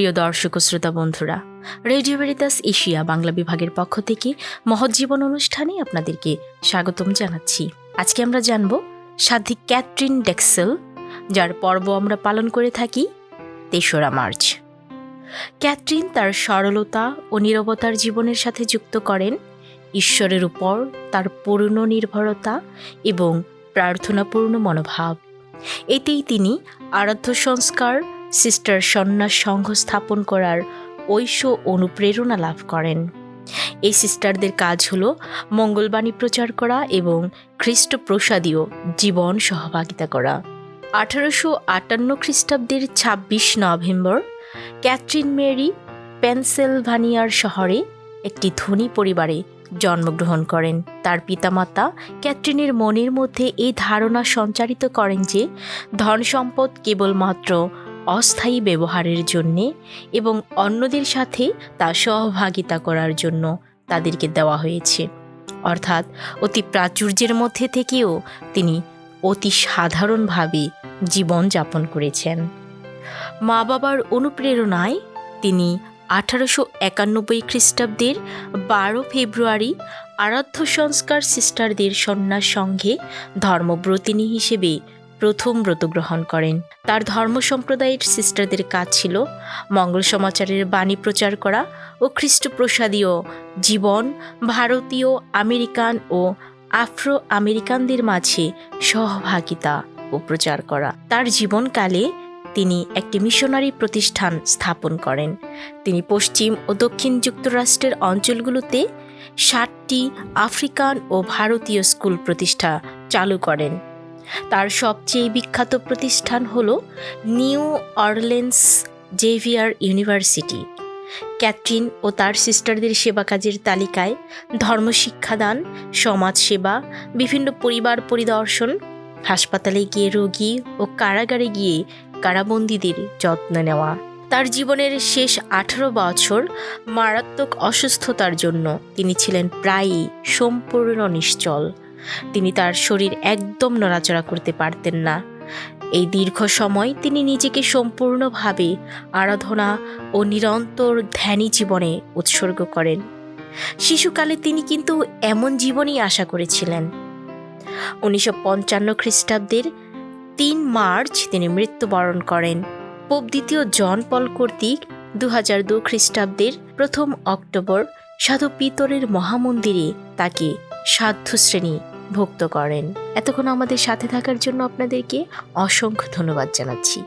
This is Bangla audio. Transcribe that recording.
প্রিয় দর্শক শ্রোতা বন্ধুরা, রেডিও ভেরিতাস এশিয়া বাংলা বিভাগের পক্ষ থেকে মহৎ জীবন অনুষ্ঠানে আপনাদেরকে স্বাগতম জানাচ্ছি। আজকে আমরা জানব সাধ্বী ক্যাথরিন ডেক্সেল, যার পর্ব আমরা পালন করে থাকি তেসরা মার্চ। ক্যাথরিন তার সরলতা ও নীরবতার জীবনের সাথে যুক্ত করেন, ঈশ্বরের উপর তার পূর্ণ নির্ভরতা এবং প্রার্থনাপূর্ণ মনোভাব। এতেই তিনি আরাধ্য সংস্কার সিস্টার সন্ন্যাস সংঘ স্থাপন করার ঐশ্য অনুপ্রেরণা লাভ করেন। এই সিস্টারদের কাজ হল মঙ্গলবাণী প্রচার করা এবং খ্রিস্ট প্রসাদীয় জীবন সহভাগিতা করা। আঠারোশো আটান্ন খ্রিস্টাব্দের ছাব্বিশ নভেম্বর ক্যাথরিন মেরি পেনসিলভানিয়ার শহরে একটি ধনী পরিবারে জন্মগ্রহণ করেন। তার পিতামাতা ক্যাথরিনের মনের মধ্যে এই ধারণা সঞ্চারিত করেন যে ধন সম্পদ কেবলমাত্র অস্থায়ী ব্যবহারের জন্যে এবং অন্যদের সাথে তা সহভাগিতা করার জন্য তাদেরকে দেওয়া হয়েছে। অর্থাৎ অতি প্রাচুর্যের মধ্যে থেকেও তিনি অতি সাধারণভাবে জীবন যাপন করেছেন। মা বাবার অনুপ্রেরণায় তিনি আঠারোশো একানব্বই খ্রিস্টাব্দের বারো ফেব্রুয়ারি আরাধ্য সংস্কার সিস্টারদের সন্ন্যাস সংঘে ধর্মব্রতিনী হিসেবে প্রথম ব্রত গ্রহণ করেন। তার ধর্ম সম্প্রদায়ের সিস্টারদের কাজ ছিল মঙ্গল সমাচারের বাণী প্রচার করা ও খ্রিস্টপ্রসাদীয় জীবন ভারতীয়, আমেরিকান ও আফ্রো আমেরিকানদের মাঝে সহভাগিতা ও প্রচার করা। তার জীবনকালে তিনি একটি মিশনারি প্রতিষ্ঠান স্থাপন করেন। তিনি পশ্চিম ও দক্ষিণ যুক্তরাষ্ট্রের অঞ্চলগুলোতে ষাটটি আফ্রিকান ও ভারতীয় স্কুল প্রতিষ্ঠা চালু করেন। তার সবচেয়ে বিখ্যাত প্রতিষ্ঠান হল New Orleans Xavier University. Catherine ও তার সিস্টারদের সেবা কাজের তালিকায় ধর্মশিক্ষাদান, সমাজসেবা, বিভিন্ন পরিবার পরিদর্শন, হাসপাতালে গিয়ে রোগী ও কারাগারে গিয়ে কারাবন্দীদের যত্ন নেওয়া। তার জীবনের শেষ আঠারো বছর মারাত্মক অসুস্থতার জন্য তিনি ছিলেন প্রায়ই সম্পূর্ণ নিশ্চল। তিনি তার শরীর একদম নড়াচড়া করতে পারতেন না। এই দীর্ঘ সময় তিনি নিজেকে সম্পূর্ণভাবে আরাধনা ও নিরন্তর ধ্যানী জীবনে উৎসর্গ করেন। শিশুকালে তিনি কিন্তু এমন জীবনই আশা করেছিলেন। উনিশশো পঞ্চান্ন খ্রিস্টাব্দের তিন মার্চ তিনি মৃত্যুবরণ করেন। পোপ দ্বিতীয় জন পল কর্তৃক দু হাজার দু খ্রিস্টাব্দের প্রথম অক্টোবর সাধু পিতরের মহামন্দিরে তাকে সাধ্য শ্রেণি ভুক্ত করেন। এতক্ষণ আমাদের সাথে থাকার জন্য আপনাদেরকে অসংখ্য ধন্যবাদ জানাচ্ছি।